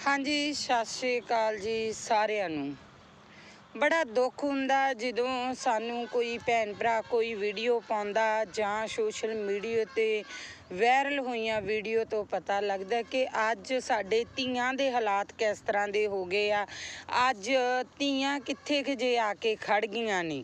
ਹਾਂਜੀ, ਸਤਿ ਸ਼੍ਰੀ ਅਕਾਲ ਜੀ ਸਾਰਿਆਂ ਨੂੰ। ਬੜਾ ਦੁੱਖ ਹੁੰਦਾ ਜਦੋਂ ਸਾਨੂੰ ਕੋਈ ਭੈਣ ਭਰਾ ਕੋਈ ਵੀਡੀਓ ਪਾਉਂਦਾ ਜਾਂ ਸੋਸ਼ਲ ਮੀਡੀਆ ਤੇ ਵਾਇਰਲ ਹੋਈਆਂ ਵੀਡੀਓ ਤੋਂ ਪਤਾ ਲੱਗਦਾ ਕਿ ਅੱਜ ਸਾਡੇ ਧੀਆਂ ਦੇ ਹਾਲਾਤ ਕਿਸ ਤਰ੍ਹਾਂ ਦੇ ਹੋ ਗਏ ਆ। ਅੱਜ ਧੀਆਂ ਕਿੱਥੇ ਕੁ ਜੇ ਆ ਕੇ ਖੜ ਗਈਆਂ ਨੇ।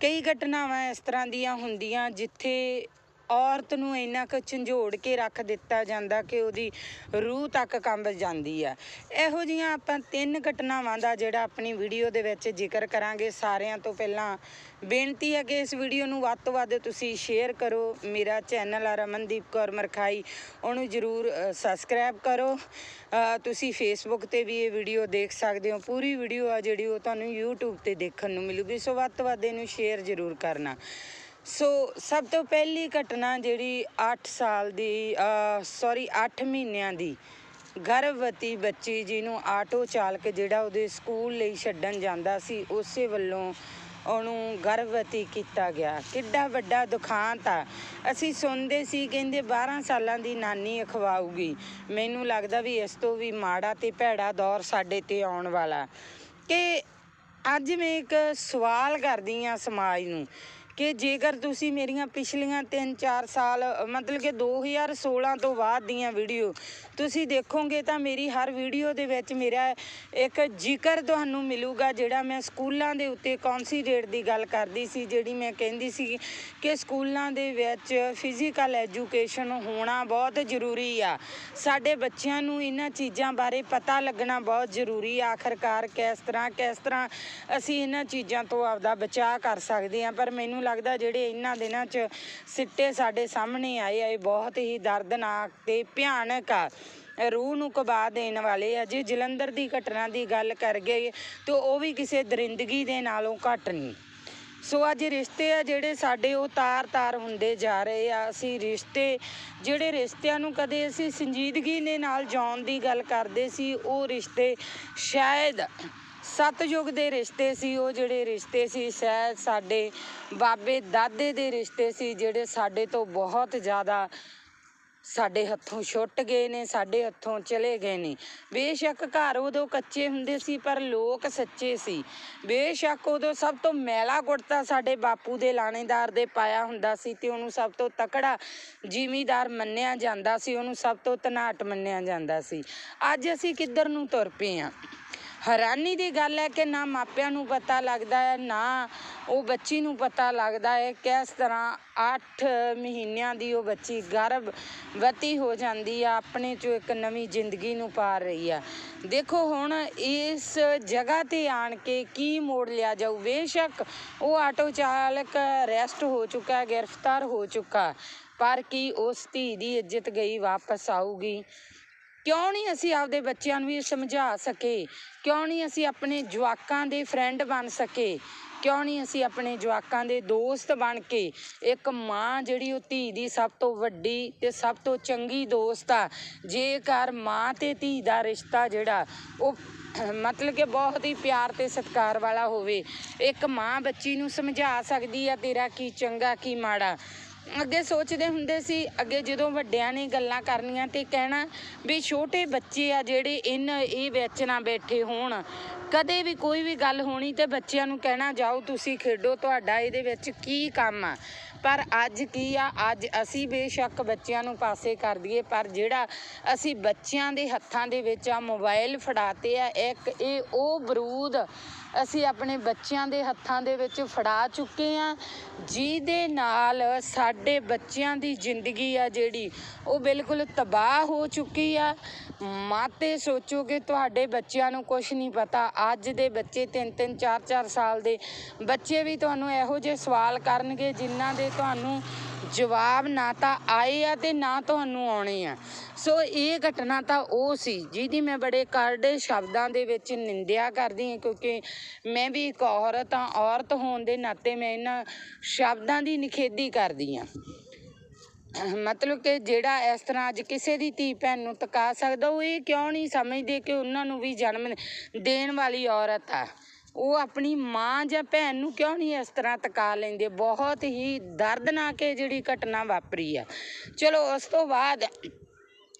ਕਈ ਘਟਨਾਵਾਂ ਇਸ ਤਰ੍ਹਾਂ ਦੀਆਂ ਹੁੰਦੀਆਂ ਜਿੱਥੇ ਔਰਤ ਨੂੰ ਇੰਨਾ ਕੁ ਝੰਜੋੜ ਕੇ ਰੱਖ ਦਿੱਤਾ ਜਾਂਦਾ ਕਿ ਉਹਦੀ ਰੂਹ ਤੱਕ ਕੰਬ ਜਾਂਦੀ ਆ। ਇਹੋ ਜੀਆਂ ਆਪਾਂ ਤਿੰਨ ਘਟਨਾਵਾਂ ਦਾ ਜਿਹੜਾ ਆਪਣੀ ਵੀਡੀਓ ਦੇ ਵਿੱਚ ਜ਼ਿਕਰ ਕਰਾਂਗੇ। ਸਾਰਿਆਂ ਤੋਂ ਪਹਿਲਾਂ ਬੇਨਤੀ ਹੈ ਕਿ ਇਸ ਵੀਡੀਓ ਨੂੰ ਵੱਧ ਤੋਂ ਵੱਧ ਤੁਸੀਂ ਸ਼ੇਅਰ ਕਰੋ। ਮੇਰਾ ਚੈਨਲ ਆ ਰਮਨਦੀਪ ਕੌਰ ਮਰਖਾਈ, ਉਹਨੂੰ ਜਰੂਰ ਸਬਸਕ੍ਰਾਈਬ ਕਰੋ। ਤੁਸੀਂ ਫੇਸਬੁੱਕ ਤੇ ਵੀ ਇਹ ਵੀਡੀਓ ਦੇਖ ਸਕਦੇ ਹੋ। ਪੂਰੀ ਵੀਡੀਓ ਆ ਜਿਹੜੀ ਉਹ ਤੁਹਾਨੂੰ YouTube ਤੇ ਦੇਖਣ ਨੂੰ ਮਿਲੂਗੀ। ਸੋ ਵੱਧ ਤੋਂ ਵੱਧ ਇਹਨੂੰ ਸ਼ੇਅਰ ਜਰੂਰ ਕਰਨਾ। ਸੋ ਸਭ ਤੋਂ ਪਹਿਲੀ ਘਟਨਾ ਜਿਹੜੀ 8 ਸਾਲ ਦੀ ਸੌਰੀ 8 ਮਹੀਨਿਆਂ ਦੀ, ਗਰਭਵਤੀ ਬੱਚੀ ਜਿਹਨੂੰ ਆਟੋ ਚਾਲਕ ਜਿਹੜਾ ਉਹਦੇ ਸਕੂਲ ਲਈ ਛੱਡਣ ਜਾਂਦਾ ਸੀ, ਉਸੇ ਵੱਲੋਂ ਉਹਨੂੰ ਗਰਭਵਤੀ ਕੀਤਾ ਗਿਆ। ਕਿੱਡਾ ਵੱਡਾ ਦੁਖਾਂਤ ਆ। ਅਸੀਂ ਸੁਣਦੇ ਸੀ, ਕਹਿੰਦੇ 12 ਸਾਲਾਂ ਦੀ ਨਾਨੀ ਅਖਵਾਊਗੀ। ਮੈਨੂੰ ਲੱਗਦਾ ਵੀ ਇਸ ਤੋਂ ਵੀ ਮਾੜਾ ਤੇ ਭੈੜਾ ਦੌਰ ਸਾਡੇ ਤੇ ਆਉਣ ਵਾਲਾ। ਕਿ ਅੱਜ ਮੈਂ ਇੱਕ ਸਵਾਲ ਕਰਦੀ ਆ ਸਮਾਜ ਨੂੰ। ਕਿ ਜੇਕਰ ਤੁਸੀਂ ਮੇਰੀਆਂ ਪਿਛਲੀਆਂ 3-4 ਸਾਲ, ਮਤਲਬ ਕਿ 2016 ਤੋਂ ਬਾਅਦ ਦੀਆਂ ਵੀਡੀਓ ਤੁਸੀਂ ਦੇਖੋਗੇ ਤਾਂ ਮੇਰੀ ਹਰ ਵੀਡੀਓ ਦੇ ਵਿੱਚ ਮੇਰਾ ਇੱਕ ਜ਼ਿਕਰ ਤੁਹਾਨੂੰ ਮਿਲੂਗਾ, ਜਿਹੜਾ ਮੈਂ ਸਕੂਲਾਂ ਦੇ ਉੱਤੇ ਕੌਂਸੀਡੇਟ ਦੀ ਗੱਲ ਕਰਦੀ ਸੀ, ਜਿਹੜੀ ਮੈਂ ਕਹਿੰਦੀ ਸੀ ਕਿ ਸਕੂਲਾਂ ਦੇ ਵਿੱਚ ਫਿਜ਼ੀਕਲ ਐਜੂਕੇਸ਼ਨ ਹੋਣਾ ਬਹੁਤ ਜ਼ਰੂਰੀ ਆ। ਸਾਡੇ ਬੱਚਿਆਂ ਨੂੰ ਇਹਨਾਂ ਚੀਜ਼ਾਂ ਬਾਰੇ ਪਤਾ ਲੱਗਣਾ ਬਹੁਤ ਜ਼ਰੂਰੀ ਆ, ਆਖਰਕਾਰ ਕਿਸ ਤਰ੍ਹਾਂ ਕਿਸ ਤਰ੍ਹਾਂ ਅਸੀਂ ਇਹਨਾਂ ਚੀਜ਼ਾਂ ਤੋਂ ਆਪਦਾ ਬਚਾਅ ਕਰ ਸਕਦੇ ਹਾਂ, ਪਰ ਮੈਨੂੰ ਲੱਗਦਾ ਜਿਹੜੇ ਇਹਨਾਂ ਦਿਨਾਂ 'ਚ ਸਿੱਟੇ ਸਾਡੇ ਸਾਹਮਣੇ ਆਏ ਆ, ਇਹ ਬਹੁਤ ਹੀ ਦਰਦਨਾਕ ਤੇ ਭਿਆਨਕ ਆ। ਰੂਹ ਨੂੰ ਕਬਾ ਦੇਣ ਵਾਲੇ ਆ। ਜੇ ਜਲੰਧਰ ਦੀ ਘਟਨਾ ਦੀ ਗੱਲ ਕਰ ਗਏ ਤੇ ਉਹ ਵੀ ਕਿਸੇ ਦਰਿੰਦਗੀ ਦੇ ਨਾਲੋਂ ਘੱਟ ਨਹੀਂ। ਸੋ ਅੱਜ ਰਿਸ਼ਤੇ ਆ ਜਿਹੜੇ ਸਾਡੇ, ਉਹ ਤਾਰ-ਤਾਰ ਹੁੰਦੇ ਜਾ ਰਹੇ ਆ। ਅਸੀਂ ਰਿਸ਼ਤੇ, ਜਿਹੜੇ ਰਿਸ਼ਤਿਆਂ ਨੂੰ ਕਦੇ ਅਸੀਂ ਸੰਜੀਦਗੀ ਦੇ ਨਾਲ ਜਾਣ ਦੀ ਗੱਲ ਕਰਦੇ ਸੀ, ਉਹ ਰਿਸ਼ਤੇ ਸ਼ਾਇਦ ਸਤਯੁਗ ਦੇ ਰਿਸ਼ਤੇ ਸੀ, ਉਹ ਜਿਹੜੇ ਰਿਸ਼ਤੇ ਸੀ, ਸ਼ਾਇਦ ਸਾਡੇ ਬਾਬੇ ਦਾਦੇ ਦੇ ਰਿਸ਼ਤੇ ਸੀ, ਜਿਹੜੇ ਸਾਡੇ ਤੋਂ ਬਹੁਤ ਜ਼ਿਆਦਾ ਸਾਡੇ ਹੱਥੋਂ ਛੁੱਟ ਗਏ ਨੇ, ਸਾਡੇ ਹੱਥੋਂ ਚਲੇ ਗਏ ਨੇ। ਬੇਸ਼ੱਕ ਘਰ ਉਦੋਂ ਕੱਚੇ ਹੁੰਦੇ ਸੀ, ਪਰ ਲੋਕ ਸੱਚੇ ਸੀ। ਬੇਸ਼ੱਕ ਉਦੋਂ ਸਭ ਤੋਂ ਮੈਲਾ ਕੁੜਤਾ ਸਾਡੇ ਬਾਪੂ ਦੇ ਲਾਣੇਦਾਰ ਦੇ ਪਾਇਆ ਹੁੰਦਾ ਸੀ ਤੇ ਉਹਨੂੰ ਸਭ ਤੋਂ ਤਕੜਾ ਜ਼ਿਮੀਦਾਰ ਮੰਨਿਆ ਜਾਂਦਾ ਸੀ, ਉਹਨੂੰ ਸਭ ਤੋਂ ਧਨਾਟ ਮੰਨਿਆ ਜਾਂਦਾ ਸੀ। ਅੱਜ ਅਸੀਂ ਕਿੱਧਰ ਨੂੰ ਤੁਰ ਪਏ ਆ? ਹੈਰਾਨੀ ਦੀ ਗੱਲ ਹੈ ਕਿ ਨਾ ਮਾਪਿਆਂ ਨੂੰ ਪਤਾ ਲੱਗਦਾ ਹੈ, ਨਾ ਉਹ ਬੱਚੀ ਨੂੰ ਪਤਾ ਲੱਗਦਾ ਹੈ ਕਿਸ ਤਰ੍ਹਾਂ 8 ਮਹੀਨਿਆਂ ਦੀ ਉਹ ਬੱਚੀ ਗਰਭਵਤੀ ਹੋ ਜਾਂਦੀ ਆ, ਆਪਣੇ ਚੋਂ ਇੱਕ ਨਵੀਂ ਜ਼ਿੰਦਗੀ ਨੂੰ ਪਾਰ ਰਹੀ ਆ। ਦੇਖੋ ਹੁਣ ਇਸ ਜਗ੍ਹਾ ਤੇ ਆਣ ਕੇ ਕੀ ਮੋੜ ਲਿਆ ਜਾਊ? ਬੇਸ਼ੱਕ ਉਹ ਆਟੋ ਚਾਲਕ ਅਰੈਸਟ ਹੋ ਚੁੱਕਾ ਹੈ, ਗ੍ਰਿਫਤਾਰ ਹੋ ਚੁੱਕਾ ਪਰ ਕੀ ਉਸ ਧੀ ਦੀ ਇੱਜ਼ਤ ਗਈ ਵਾਪਸ ਆਊਗੀ? ਕਿਉਂ ਨਹੀਂ ਅਸੀਂ ਆਪਦੇ ਬੱਚਿਆਂ ਨੂੰ ਇਹ ਸਮਝਾ ਸਕੇ? ਕਿਉਂ ਨਹੀਂ ਅਸੀਂ ਆਪਣੇ ਜਵਾਕਾਂ ਦੇ ਫਰੈਂਡ ਬਣ ਸਕੇ? ਕਿਉਂ ਨਹੀਂ ਅਸੀਂ ਆਪਣੇ ਜਵਾਕਾਂ ਦੇ ਦੋਸਤ ਬਣ ਕੇ? ਇੱਕ ਮਾਂ ਜਿਹੜੀ ਉਹ ਧੀ ਦੀ ਸਭ ਤੋਂ ਵੱਡੀ ਤੇ ਸਭ ਤੋਂ ਚੰਗੀ ਦੋਸਤ ਆ। ਜੇਕਰ ਮਾਂ ਤੇ ਧੀ ਦਾ ਰਿਸ਼ਤਾ ਜਿਹੜਾ, ਉਹ ਮਤਲਬ ਕਿ ਬਹੁਤ ਹੀ ਪਿਆਰ ਤੇ ਸਤਿਕਾਰ ਵਾਲਾ ਹੋਵੇ, ਇੱਕ ਮਾਂ ਬੱਚੀ ਨੂੰ ਸਮਝਾ ਸਕਦੀ ਆ, ਤੇਰਾ ਕੀ ਚੰਗਾ ਕੀ ਮਾੜਾ? ਅੱਗੇ ਸੋਚਦੇ ਹੁੰਦੇ ਸੀ, ਅੱਗੇ ਜਦੋਂ ਵੱਡਿਆਂ ਨੇ ਗੱਲਾਂ ਕਰਨੀਆਂ ਤੇ ਕਹਿਣਾ ਵੀ ਛੋਟੇ ਬੱਚੇ ਆ ਜਿਹੜੇ ਇਹਨਾਂ ਇਹ ਵਿੱਚ ਨਾ ਬੈਠੇ ਹੋਣ। ਕਦੇ ਵੀ ਕੋਈ ਵੀ ਗੱਲ ਹੋਣੀ ਤੇ ਬੱਚਿਆਂ ਨੂੰ ਕਹਿਣਾ, ਜਾਓ ਤੁਸੀਂ ਖੇਡੋ, ਤੁਹਾਡਾ ਇਹਦੇ ਵਿੱਚ ਕੀ ਕੰਮ ਆ? ਪਰ ਅੱਜ ਕੀ ਆ? ਅੱਜ ਅਸੀਂ ਬੇਸ਼ੱਕ ਬੱਚਿਆਂ ਨੂੰ ਪਾਸੇ ਕਰ ਦਈਏ, ਪਰ ਜਿਹੜਾ ਅਸੀਂ ਬੱਚਿਆਂ ਦੇ ਹੱਥਾਂ ਦੇ ਵਿੱਚ ਆ ਮੋਬਾਈਲ ਫੜਾਤੇ ਆ, ਇੱਕ ਇਹ ਉਹ ਬਰੂਦ ਅਸੀਂ ਆਪਣੇ ਬੱਚਿਆਂ ਦੇ ਹੱਥਾਂ ਦੇ ਵਿੱਚ ਫੜਾ ਚੁੱਕੇ ਆ ਜਿਹਦੇ ਨਾਲ ਸਾਡੇ ਬੱਚਿਆਂ ਦੀ ਜ਼ਿੰਦਗੀ ਆ ਜਿਹੜੀ, ਉਹ ਬਿਲਕੁਲ ਤਬਾਹ ਹੋ ਚੁੱਕੀ ਆ। ਮਾਤੇ ਸੋਚੋ ਕਿ ਤੁਹਾਡੇ ਬੱਚਿਆਂ ਨੂੰ ਕੁਝ ਨਹੀਂ ਪਤਾ। ਅੱਜ ਦੇ ਬੱਚੇ 3-3 4-4 ਸਾਲ ਦੇ। ਬੱਚੇ ਵੀ ਤੁਹਾਨੂੰ ਇਹੋ ਜਿਹੇ ਸਵਾਲ ਕਰਨਗੇ ਜਿਨ੍ਹਾਂ ਦੇ ਤੁਹਾਨੂੰ ਜਵਾਬ ਨਾ ਤਾਂ ਆਏ ਆ ਤੇ ਨਾ ਤੁਹਾਨੂੰ ਆਉਣੇ ਆ। ਸੋ ਇਹ ਘਟਨਾ ਤਾਂ ਉਹ ਸੀ ਜਿਹਦੀ ਮੈਂ ਬੜੇ ਕਰੜੇ ਸ਼ਬਦਾਂ ਦੇ ਵਿੱਚ ਨਿੰਦਿਆ ਕਰਦੀ ਹਾਂ ਕਿਉਂਕਿ ਮੈਂ ਵੀ ਇੱਕ ਔਰਤ ਹਾਂ, ਔਰਤ ਹੋਣ ਦੇ ਨਾਤੇ ਮੈਂ ਇਹਨਾਂ ਸ਼ਬਦਾਂ ਦੀ ਨਿਖੇਧੀ ਕਰਦੀ ਹਾਂ। ਮਤਲਬ ਕਿ ਜਿਹੜਾ ਇਸ ਤਰ੍ਹਾਂ ਅੱਜ ਕਿਸੇ ਦੀ ਧੀ ਭੈਣ ਨੂੰ ਤਕਾ ਸਕਦਾ ਉਹ ਇਹ ਕਿਉਂ ਨਹੀਂ ਸਮਝਦੇ ਕਿ ਉਹਨਾਂ ਨੂੰ ਵੀ ਜਨਮ ਦੇਣ ਵਾਲੀ ਔਰਤ ਆ? ਉਹ ਆਪਣੀ ਮਾਂ ਜਾਂ ਭੈਣ ਨੂੰ ਕਿਉਂ ਨਹੀਂ ਇਸ ਤਰ੍ਹਾਂ ਤਕਾ ਲੈਂਦੇ? ਬਹੁਤ ਹੀ ਦਰਦਨਾਕ ਇਹ ਜਿਹੜੀ ਘਟਨਾ ਵਾਪਰੀ ਆ। ਚਲੋ, ਉਸ ਤੋਂ ਬਾਅਦ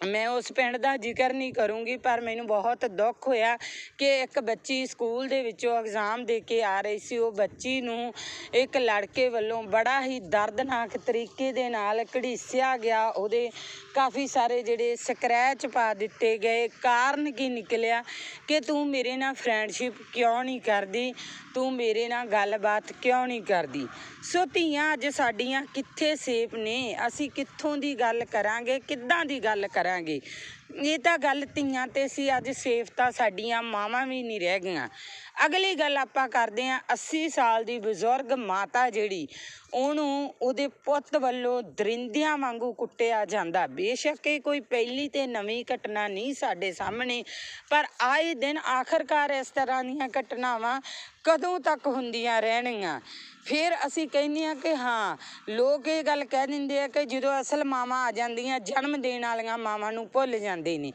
ਮੈਂ ਉਸ ਪਿੰਡ ਦਾ ਜ਼ਿਕਰ ਨਹੀਂ ਕਰੂੰਗੀ, ਪਰ ਮੈਨੂੰ ਬਹੁਤ ਦੁੱਖ ਹੋਇਆ ਕਿ ਇੱਕ ਬੱਚੀ ਸਕੂਲ ਦੇ ਵਿੱਚੋਂ ਐਗਜ਼ਾਮ ਦੇ ਕੇ ਆ ਰਹੀ ਸੀ। ਉਹ ਬੱਚੀ ਨੂੰ ਇੱਕ ਲੜਕੇ ਵੱਲੋਂ ਬੜਾ ਹੀ ਦਰਦਨਾਕ ਤਰੀਕੇ ਦੇ ਨਾਲ ਘੜੀਸਿਆ ਗਿਆ। ਉਹਦੇ ਕਾਫੀ ਸਾਰੇ ਜਿਹੜੇ ਸਕ੍ਰੈਚ ਪਾ ਦਿੱਤੇ ਗਏ। ਕਾਰਨ ਕੀ ਨਿਕਲਿਆ ਕਿ ਤੂੰ ਮੇਰੇ ਨਾਲ ਫਰੈਂਡਸ਼ਿਪ ਕਿਉਂ ਨਹੀਂ ਕਰਦੀ? ਤੂੰ ਮੇਰੇ ਨਾਲ ਗੱਲਬਾਤ ਕਿਉਂ ਨਹੀਂ ਕਰਦੀ? ਸੋ ਧੀਆਂ ਅੱਜ ਸਾਡੀਆਂ ਕਿੱਥੇ ਸੇਫ ਨੇ? ਅਸੀਂ ਕਿੱਥੋਂ ਦੀ ਗੱਲ ਕਰਾਂਗੇ? ਕਿੱਦਾਂ ਦੀ ਗੱਲ ਕਰਾਂਗੇ? ਇਹ ਤਾਂ ਗੱਲ ਧੀਆਂ ਤੇ ਸੀ, ਅੱਜ ਸੇਫ ਤਾਂ ਸਾਡੀਆਂ, ਮਾਵਾਂ ਵੀ ਨਹੀਂ ਰਹਿ ਗਈਆਂ। ਅਗਲੀ ਗੱਲ ਆਪਾਂ ਕਰਦੇ ਹਾਂ 80 ਸਾਲ ਦੀ ਬਜ਼ੁਰਗ ਮਾਤਾ ਜਿਹੜੀ, ਉਹਨੂੰ ਉਹਦੇ ਪੁੱਤ ਵੱਲੋਂ ਦਰਿੰਦਿਆਂ ਵਾਂਗੂ ਕੁੱਟਿਆ ਜਾਂਦਾ। ਬੇਸ਼ੱਕ ਇਹ ਕੋਈ ਪਹਿਲੀ ਤੇ ਨਵੀਂ ਘਟਨਾ ਨਹੀਂ ਸਾਡੇ ਸਾਹਮਣੇ, ਪਰ ਆਏ ਦਿਨ ਆਖਰਕਾਰ ਇਸ ਤਰ੍ਹਾਂ ਦੀਆਂ ਘਟਨਾਵਾਂ ਕਦੋਂ ਤੱਕ ਹੁੰਦੀਆਂ ਰਹਿਣਗੀਆਂ? ਫਿਰ ਅਸੀਂ ਕਹਿੰਦੇ ਆ ਕਿ ਹਾਂ, ਲੋਕ ਇਹ ਗੱਲ ਕਹਿ ਦਿੰਦੇ ਆ ਕਿ ਜਦੋਂ ਅਸਲ ਮਾਵਾਂ ਆ ਜਾਂਦੀਆਂ, ਜਨਮ ਦੇਣ ਵਾਲੀਆਂ ਮਾਵਾਂ ਨੂੰ ਭੁੱਲ ਜਾਂਦੇ ਨੇ।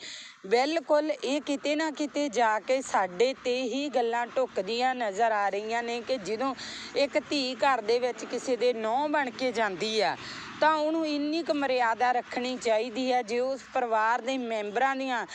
ਬਿਲਕੁਲ ਇਹ ਕਿਤੇ ਨਾ ਕਿਤੇ ਜਾ ਕੇ ਸਾਡੇ ਤੇ ਹੀ ਗੱਲਾਂ ਢੁੱਕਦੀਆਂ ਨਜ਼ਰ ਆ ਰਹੀਆਂ ਨੇ ਕਿ ਜਦੋਂ ਇੱਕ ਧੀ ਘਰ ਦੇ ਵਿੱਚ ਕਿਸੇ ਦੇ ਨੌ ਬਣ ਕੇ ਜਾਂਦੀ ਆ, ਤਾਂ ਉਹਨੂੰ ਇੰਨੀ ਕੁ ਮਰਿਆਦਾ ਰੱਖਣੀ ਚਾਹੀਦੀ ਹੈ ਜੇ ਉਸ ਪਰਿਵਾਰ ਦੇ ਮੈਂਬਰਾਂ ਦੀਆਂ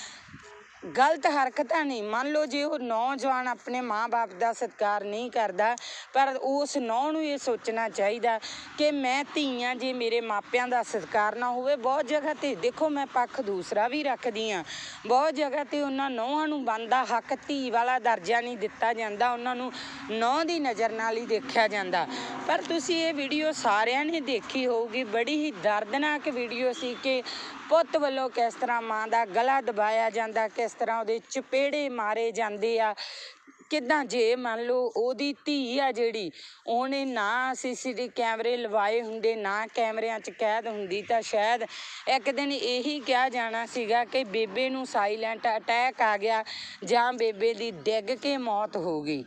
ਗਲਤ ਹਰਕਤਾਂ ਨਹੀਂ। ਮੰਨ ਲਓ ਜੇ ਉਹ ਨੌਜਵਾਨ ਆਪਣੇ ਮਾਂ-ਬਾਪ ਦਾ ਸਤਿਕਾਰ ਨਹੀਂ ਕਰਦਾ, ਪਰ ਉਸ ਨੌ ਨੂੰ ਇਹ ਸੋਚਣਾ ਚਾਹੀਦਾ ਕਿ ਮੈਂ ਧੀਆਂ, ਜੇ ਮੇਰੇ ਮਾਪਿਆਂ ਦਾ ਸਤਿਕਾਰ ਨਾ ਹੋਵੇ, ਬਹੁਤ ਜਗ੍ਹਾ ਤੇ ਦੇਖੋ ਮੈਂ ਪੱਖ ਦੂਸਰਾ ਵੀ ਰੱਖਦੀ ਆ ਬਹੁਤ ਜਗ੍ਹਾ ਤੇ ਉਹਨਾਂ ਨੌਹਾਂ ਨੂੰ ਬੰਦਾ ਹੱਕ ਧੀ ਵਾਲਾ ਦਰਜਾ ਨਹੀਂ ਦਿੱਤਾ ਜਾਂਦਾ, ਉਹਨਾਂ ਨੂੰ ਨੌ ਦੀ ਨਜ਼ਰ ਨਾਲ ਹੀ ਦੇਖਿਆ ਜਾਂਦਾ। ਪਰ ਤੁਸੀਂ ਇਹ ਵੀਡੀਓ ਸਾਰਿਆਂ ਨੇ ਦੇਖੀ ਹੋਊਗੀ, ਬੜੀ ਹੀ ਦਰਦਨਾਕ ਵੀਡੀਓ ਸੀ ਕਿ ਪੁੱਤ ਵੱਲੋਂ ਕਿਸ ਤਰ੍ਹਾਂ ਮਾਂ ਦਾ ਗਲਾ ਦਬਾਇਆ ਜਾਂਦਾ, ਕਿਸ ਤਰ੍ਹਾਂ ਉਹਦੇ ਚਪੇੜੇ ਮਾਰੇ ਜਾਂਦੇ ਆ? ਕਿਦਾਂ ਜੇ ਮੰਨ ਲਓ ਉਹਦੀ ਧੀ ਆ ਜਿਹੜੀ, ਉਹਨੇ ਨਾ ਸੀਸੀਟੀ ਕੈਮਰੇ ਲਵਾਏ ਹੁੰਦੇ, ਨਾ ਕੈਮਰਿਆਂ 'ਚ ਕੈਦ ਹੁੰਦੀ, ਤਾਂ ਸ਼ਾਇਦ ਇੱਕ ਦਿਨ ਇਹੀ ਕਿਹਾ ਜਾਣਾ ਸੀਗਾ ਕਿ ਬੇਬੇ ਨੂੰ ਸਾਇਲੈਂਟ ਅਟੈਕ ਆ ਗਿਆ ਜਾਂ ਬੇਬੇ ਦੀ ਡਿੱਗ ਕੇ ਮੌਤ ਹੋ ਗਈ।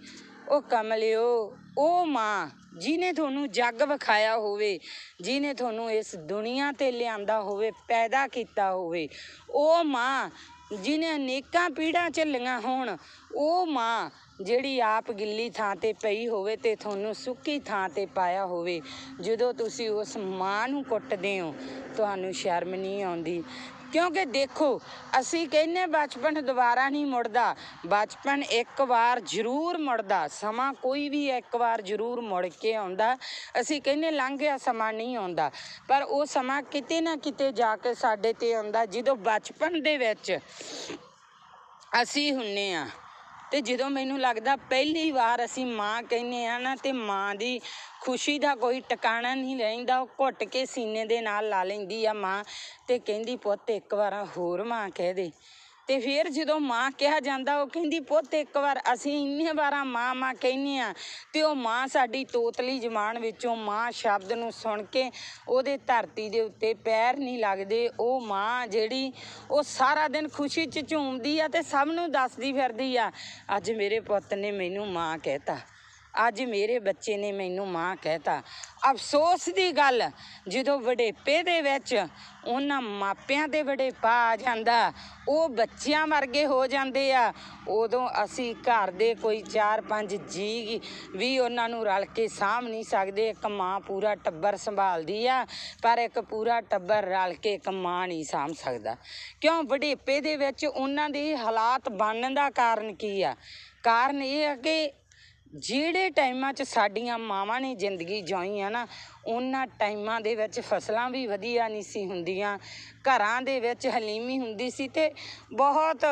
ਉਹ ਕਮਲਿਓ ਉਹ ਮਾਂ ਜਿਹਨੇ ਤੁਹਾਨੂੰ ਜੱਗ ਵਿਖਾਇਆ ਹੋਵੇ, ਜਿਹਨੇ ਤੁਹਾਨੂੰ ਇਸ ਦੁਨੀਆ ਤੇ ਲਿਆਂਦਾ ਹੋਵੇ, ਪੈਦਾ ਕੀਤਾ ਹੋਵੇ, ਉਹ ਮਾਂ ਜਿਹਨੇ ਅਨੇਕਾਂ ਪੀੜਾਂ ਝੱਲੀਆਂ ਹੋਣ, ਉਹ ਮਾਂ ਜਿਹੜੀ ਆਪ ਗਿੱਲੀ ਥਾਂ ਤੇ ਪਈ ਹੋਵੇ ਤੇ ਤੁਹਾਨੂੰ ਸੁੱਕੀ ਥਾਂ ਤੇ ਪਾਇਆ ਹੋਵੇ। ਜਦੋਂ ਤੁਸੀਂ ਉਸ ਮਾਂ ਨੂੰ ਕੁੱਟਦੇ ਹੋ, ਤੁਹਾਨੂੰ ਸ਼ਰਮ ਨਹੀਂ ਆਉਂਦੀ। ਕਿਉਂਕਿ ਦੇਖੋ, ਅਸੀਂ ਕਹਿੰਨੇ ਬਚਪਨ ਦੁਬਾਰਾ ਨਹੀਂ ਮੁੜਦਾ। ਬਚਪਨ ਇੱਕ ਵਾਰ ਜ਼ਰੂਰ ਮੁੜਦਾ। ਸਮਾਂ ਕੋਈ ਵੀ ਇੱਕ ਵਾਰ ਜ਼ਰੂਰ ਮੁੜ ਕੇ ਆਉਂਦਾ। ਅਸੀਂ ਕਹਿੰਨੇ ਲੰਘ ਗਿਆ ਸਮਾਂ ਨਹੀਂ ਆਉਂਦਾ। ਪਰ ਉਹ ਸਮਾਂ ਕਿਤੇ ਨਾ ਕਿਤੇ ਜਾ ਕੇ ਸਾਡੇ ਤੇ ਆਉਂਦਾ। ਜਦੋਂ ਬਚਪਨ ਦੇ ਵਿੱਚ ਅਸੀਂ ਹੁੰਨੇ ਆ ਤੇ ਜਦੋਂ ਮੈਨੂੰ ਲੱਗਦਾ ਪਹਿਲੀ ਵਾਰ ਅਸੀਂ ਮਾਂ ਕਹਿੰਨੇ ਆ ਨਾ, ਤੇ ਮਾਂ ਦੀ ਖੁਸ਼ੀ ਦਾ ਕੋਈ ਟਿਕਾਣਾ ਨਹੀਂ ਰਹਿੰਦਾ, ਉਹ ਘੁੱਟ ਕੇ ਸੀਨੇ ਦੇ ਨਾਲ ਲਾ ਲੈਂਦੀ ਆ ਮਾਂ ਤੇ ਕਹਿੰਦੀ, ਪੁੱਤ, ਇੱਕ ਵਾਰ ਹੋਰ ਮਾਂ ਕਹਿ ਦੇ। ਤੇ ਫਿਰ ਜਦੋਂ ਮਾਂ ਕਿਹਾ ਜਾਂਦਾ, ਉਹ ਕਹਿੰਦੀ, ਪੁੱਤ, ਇੱਕ ਵਾਰ ਅਸੀਂ ਇੰਨੇ ਵਾਰਾਂ ਮਾਂ ਮਾਂ ਕਹਿੰਨੇ ਆ ਤੇ ਉਹ ਮਾਂ ਸਾਡੀ ਤੋਤਲੀ ਜ਼ਬਾਨ ਵਿੱਚੋਂ ਮਾਂ ਸ਼ਬਦ ਨੂੰ ਸੁਣ ਕੇ ਉਹਦੇ ਧਰਤੀ ਦੇ ਉੱਤੇ ਪੈਰ ਨਹੀਂ ਲੱਗਦੇ। ਉਹ ਮਾਂ ਜਿਹੜੀ ਉਹ ਸਾਰਾ ਦਿਨ ਖੁਸ਼ੀ 'ਚ ਝੂਮਦੀ ਆ ਤੇ ਸਭ ਨੂੰ ਦੱਸਦੀ ਫਿਰਦੀ ਆ, ਅੱਜ ਮੇਰੇ ਪੁੱਤ ਨੇ ਮੈਨੂੰ ਮਾਂ ਕਹਿਤਾ। ਅੱਜ ਮੇਰੇ ਬੱਚੇ ਨੇ ਮੈਨੂੰ ਮਾਂ ਕਹਿਤਾ। ਅਫਸੋਸ ਦੀ ਗੱਲ, ਜਦੋਂ ਵਡੇਪੇ ਦੇ ਵਿੱਚ ਉਹਨਾਂ ਮਾਪਿਆਂ ਦੇ ਵਡੇਪਾ ਆ ਜਾਂਦਾ, ਉਹ ਬੱਚਿਆਂ ਵਰਗੇ ਹੋ ਜਾਂਦੇ ਆ। ਉਦੋਂ ਅਸੀਂ ਘਰ ਦੇ ਕੋਈ 4-5 ਜੀ ਵੀ ਉਹਨਾਂ ਨੂੰ ਰਲ ਕੇ ਸਾਂਭ ਨਹੀਂ ਸਕਦੇ। ਇੱਕ ਮਾਂ ਪੂਰਾ ਟੱਬਰ ਸੰਭਾਲਦੀ ਆ, ਪਰ ਇੱਕ ਪੂਰਾ ਟੱਬਰ ਰਲ ਕੇ ਇੱਕ ਮਾਂ ਨਹੀਂ ਸਾਂਭ ਸਕਦਾ। ਕਿਉਂ? ਵਡੇਪੇ ਦੇ ਵਿੱਚ ਉਹਨਾਂ ਦੇ ਹਾਲਾਤ ਬਣਨ ਦਾ ਕਾਰਨ ਕੀ ਆ? ਕਾਰਨ ਇਹ ਆ ਕਿ ਜਿਹੜੇ ਟਾਈਮਾਂ 'ਚ ਸਾਡੀਆਂ ਮਾਵਾਂ ਨੇ ਜ਼ਿੰਦਗੀ ਜਿਉਈ ਆ ਨਾ, ਉਹਨਾਂ ਟਾਈਮਾਂ ਦੇ ਵਿੱਚ ਫਸਲਾਂ ਵੀ ਵਧੀਆ ਨਹੀਂ ਸੀ ਹੁੰਦੀਆਂ। ਘਰਾਂ ਦੇ ਵਿੱਚ ਹਲੀਮੀ ਹੁੰਦੀ ਸੀ ਤੇ ਬਹੁਤ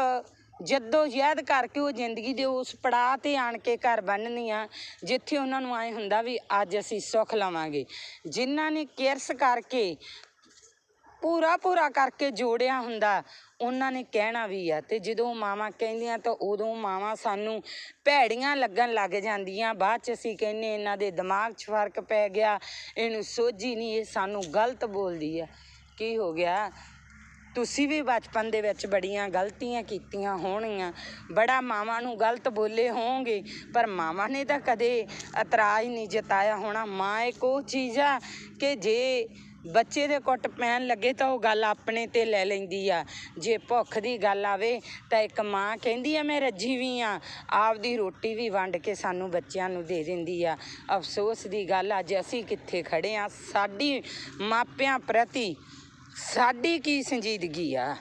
ਜੱਦੋ ਜਹਿਦ ਕਰਕੇ ਉਹ ਜ਼ਿੰਦਗੀ ਦੇ ਉਸ ਪੜਾਅ ਤੇ ਆਣ ਕੇ ਘਰ ਬੰਨ੍ਹਦੀਆਂ ਜਿੱਥੇ ਉਹਨਾਂ ਨੂੰ ਐ ਹੁੰਦਾ ਵੀ ਅੱਜ ਅਸੀਂ ਸੁੱਖ ਲਵਾਂਗੇ। ਜਿਨ੍ਹਾਂ ਨੇ ਕਿਰਸ ਕਰਕੇ ਪੂਰਾ ਪੂਰਾ ਕਰਕੇ ਜੋੜਿਆ ਹੁੰਦਾ ਉਹਨਾਂ ਨੇ ਕਹਿਣਾ ਵੀ ਆ, ਤੇ ਜਦੋਂ ਮਾਵਾਂ ਕਹਿੰਦੀਆਂ ਤਾਂ ਉਦੋਂ ਮਾਵਾਂ ਸਾਨੂੰ ਭੈੜੀਆਂ ਲੱਗਣ ਲੱਗ ਜਾਂਦੀਆਂ। ਬਾਅਦ ਚ ਅਸੀਂ ਕਹਿੰਨੇ ਇਹਨਾਂ ਦੇ ਦਿਮਾਗ 'ਚ ਫ਼ਰਕ ਪੈ ਗਿਆ, ਇਹਨੂੰ ਸੋਝੀ ਨਹੀਂ, ਇਹ ਸਾਨੂੰ ਗਲਤ ਬੋਲਦੀ ਆ। ਕੀ ਹੋ ਗਿਆ? ਤੁਸੀਂ ਵੀ ਬਚਪਨ ਦੇ ਵਿੱਚ ਬੜੀਆਂ ਗਲਤੀਆਂ ਕੀਤੀਆਂ ਹੋਣਗੀਆਂ। ਬੜਾ ਮਾਵਾਂ ਨੂੰ ਗਲਤ ਬੋਲੇ ਹੋਵੋਗੇ ਪਰ ਮਾਵਾਂ ਨੇ ਤਾਂ ਕਦੇ ਇਤਰਾਜ਼ ਨਹੀਂ ਜਤਾਇਆ ਹੋਣਾ। ਮਾਂ ਇੱਕ ਉਹ ਚੀਜ਼ ਆ ਕਿ ਜੇ ਬੱਚੇ ਦੇ ਕੁੱਟ ਪੈਣ ਲੱਗੇ ਤਾਂ ਉਹ ਗੱਲ ਆਪਣੇ ਤੇ ਲੈ ਲੈਂਦੀ ਆ। ਜੇ ਭੁੱਖ ਦੀ ਗੱਲ ਆਵੇ ਤਾਂ ਇੱਕ ਮਾਂ ਕਹਿੰਦੀ ਆ, ਮੈਂ ਰੱਜੀ ਵੀ ਆ। ਆਪਦੀ ਰੋਟੀ ਵੀ ਵੰਡ ਕੇ ਸਾਨੂੰ ਬੱਚਿਆਂ ਨੂੰ ਦੇ ਦਿੰਦੀ ਆ। ਅਫਸੋਸ ਦੀ ਗੱਲ, ਅੱਜ ਅਸੀਂ ਕਿੱਥੇ ਖੜੇ ਆ? ਸਾਡੀ ਮਾਪਿਆਂ ਪ੍ਰਤੀ ਸਾਡੀ ਕੀ ਸੰਜੀਦਗੀ ਆ?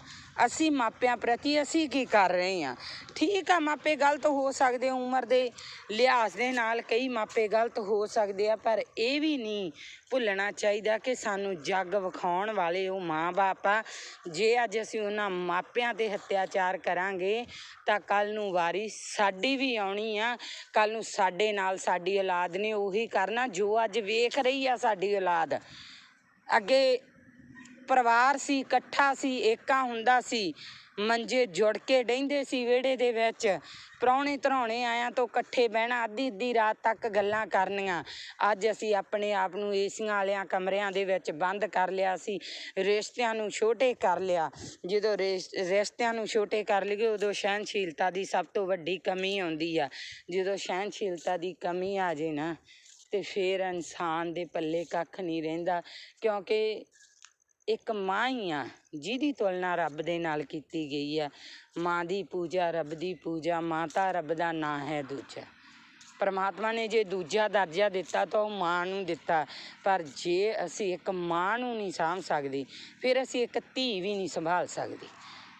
ਅਸੀਂ ਮਾਪਿਆਂ ਪ੍ਰਤੀ ਅਸੀਂ ਕੀ ਕਰ ਰਹੇ ਹਾਂ? ਠੀਕ ਆ, ਮਾਪੇ ਗਲਤ ਹੋ ਸਕਦੇ ਉਮਰ ਦੇ ਲਿਹਾਜ਼ ਦੇ ਨਾਲ ਕਈ ਮਾਪੇ ਗਲਤ ਹੋ ਸਕਦੇ ਆ, ਪਰ ਇਹ ਵੀ ਨਹੀਂ ਭੁੱਲਣਾ ਚਾਹੀਦਾ ਕਿ ਸਾਨੂੰ ਜੱਗ ਵਿਖਾਉਣ ਵਾਲੇ ਉਹ ਮਾਂ-ਬਾਪ ਆ। ਜੇ ਅੱਜ ਅਸੀਂ ਉਹਨਾਂ ਮਾਪਿਆਂ ਤੇ ਹੱਤਿਆਚਾਰ ਕਰਾਂਗੇ, ਤਾਂ ਕੱਲ ਨੂੰ ਵਾਰੀ ਸਾਡੀ ਵੀ ਆਉਣੀ ਆ। ਕੱਲ ਨੂੰ ਸਾਡੇ ਨਾਲ ਸਾਡੀ ਔਲਾਦ ਨੇ ਉਹੀ ਕਰਨਾ, ਜੋ ਅੱਜ ਵੇਖ ਰਹੀ ਆ ਸਾਡੀ ਔਲਾਦ। ਅੱਗੇ ਪਰਿਵਾਰ ਸੀ, ਇਕੱਠਾ ਸੀ, ਏਕਾ ਹੁੰਦਾ ਸੀ। ਮੰਜੇ ਜੁੜ ਕੇ ਡਹਿੰਦੇ ਸੀ ਵਿਹੜੇ ਦੇ ਵਿੱਚ। ਪ੍ਰਾਹੁਣੇ ਧਰਾਉਣੇ ਆਇਆਂ ਤੋਂ ਇਕੱਠੇ ਬਹਿਣਾ, ਅੱਧੀ ਅੱਧੀ ਰਾਤ ਤੱਕ ਗੱਲਾਂ ਕਰਨੀਆਂ। ਅੱਜ ਅਸੀਂ ਆਪਣੇ ਆਪ ਨੂੰ ਏਸੀਆਂ ਵਾਲਿਆਂ ਕਮਰਿਆਂ ਦੇ ਵਿੱਚ ਬੰਦ ਕਰ ਲਿਆ ਸੀ। ਰਿਸ਼ਤਿਆਂ ਨੂੰ ਛੋਟੇ ਕਰ ਲਿਆ। ਜਦੋਂ ਰਿਸ਼- ਰਿਸ਼ਤਿਆਂ ਨੂੰ ਛੋਟੇ ਕਰ ਲਈਏ, ਉਦੋਂ ਸਹਿਨਸ਼ੀਲਤਾ ਦੀ ਸਭ ਤੋਂ ਵੱਡੀ ਕਮੀ ਆਉਂਦੀ ਆ। ਜਦੋਂ ਸਹਿਨਸ਼ੀਲਤਾ ਦੀ ਕਮੀ ਆ ਜੇ ਨਾ, ਤੇ ਫਿਰ ਇਨਸਾਨ ਦੇ ਪੱਲੇ ਕੱਖ ਨਹੀਂ ਰਹਿੰਦਾ। ਕਿਉਂਕਿ ਇੱਕ ਮਾਂ ਹੀ ਆ, ਜਿਹਦੀ ਤੁਲਨਾ ਰੱਬ ਦੇ ਨਾਲ ਕੀਤੀ ਗਈ ਆ। ਮਾਂ ਦੀ ਪੂਜਾ ਰੱਬ ਦੀ ਪੂਜਾ, ਮਾਤਾ ਰੱਬ ਦਾ ਨਾਂ ਹੈ ਦੂਜਾ। ਪਰਮਾਤਮਾ ਨੇ ਜੇ ਦੂਜਾ ਦਰਜਾ ਦਿੱਤਾ ਤਾਂ ਉਹ ਮਾਂ ਨੂੰ ਦਿੱਤਾ। ਪਰ ਜੇ ਅਸੀਂ ਇੱਕ ਮਾਂ ਨੂੰ ਨਹੀਂ ਸਾਂਭ ਸਕਦੇ, ਫਿਰ ਅਸੀਂ ਇੱਕ ਧੀ ਵੀ ਨਹੀਂ ਸੰਭਾਲ ਸਕਦੇ।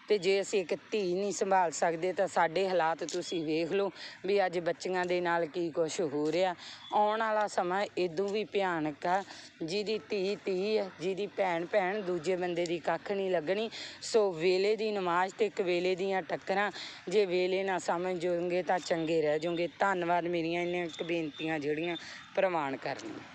ਤੇ ਜੇ ਅਸੀਂ ਇੱਕ ਧੀ ਨਹੀਂ ਸੰਭਾਲ ਸਕਦੇ ਤਾਂ ਸਾਡੇ ਹਾਲਾਤ ਤੁਸੀਂ ਵੇਖ ਲਓ ਵੀ ਅੱਜ ਬੱਚੀਆਂ ਦੇ ਨਾਲ ਕੀ ਕੁਝ ਹੋ ਰਿਹਾ। ਆਉਣ ਵਾਲਾ ਸਮਾਂ ਇਦੋਂ ਵੀ ਭਿਆਨਕ ਆ, ਜਿਹਦੀ ਧੀ ਧੀ ਹੈ ਜਿਹਦੀ ਭੈਣ ਭੈਣ ਦੂਜੇ ਬੰਦੇ ਦੀ ਕੱਖ ਨਹੀਂ ਲੱਗਣੀ। ਸੋ ਵੇਲੇ ਦੀ ਨਮਾਜ਼ ਤੇ ਇੱਕ ਵੇਲੇ ਦੀਆਂ ਟੱਕਰਾਂ, ਜੇ ਵੇਲੇ ਨਾ ਸਮਝ ਜੋਗੇ ਤਾਂ ਚੰਗੇ ਰਹਿ ਜਾਓਗੇ। ਧੰਨਵਾਦ ਮੇਰੀਆਂ ਇੰਨੀਆਂ ਕੁ ਬੇਨਤੀਆਂ ਜਿਹੜੀਆਂ ਪ੍ਰਵਾਨ ਕਰਨੀਆਂ।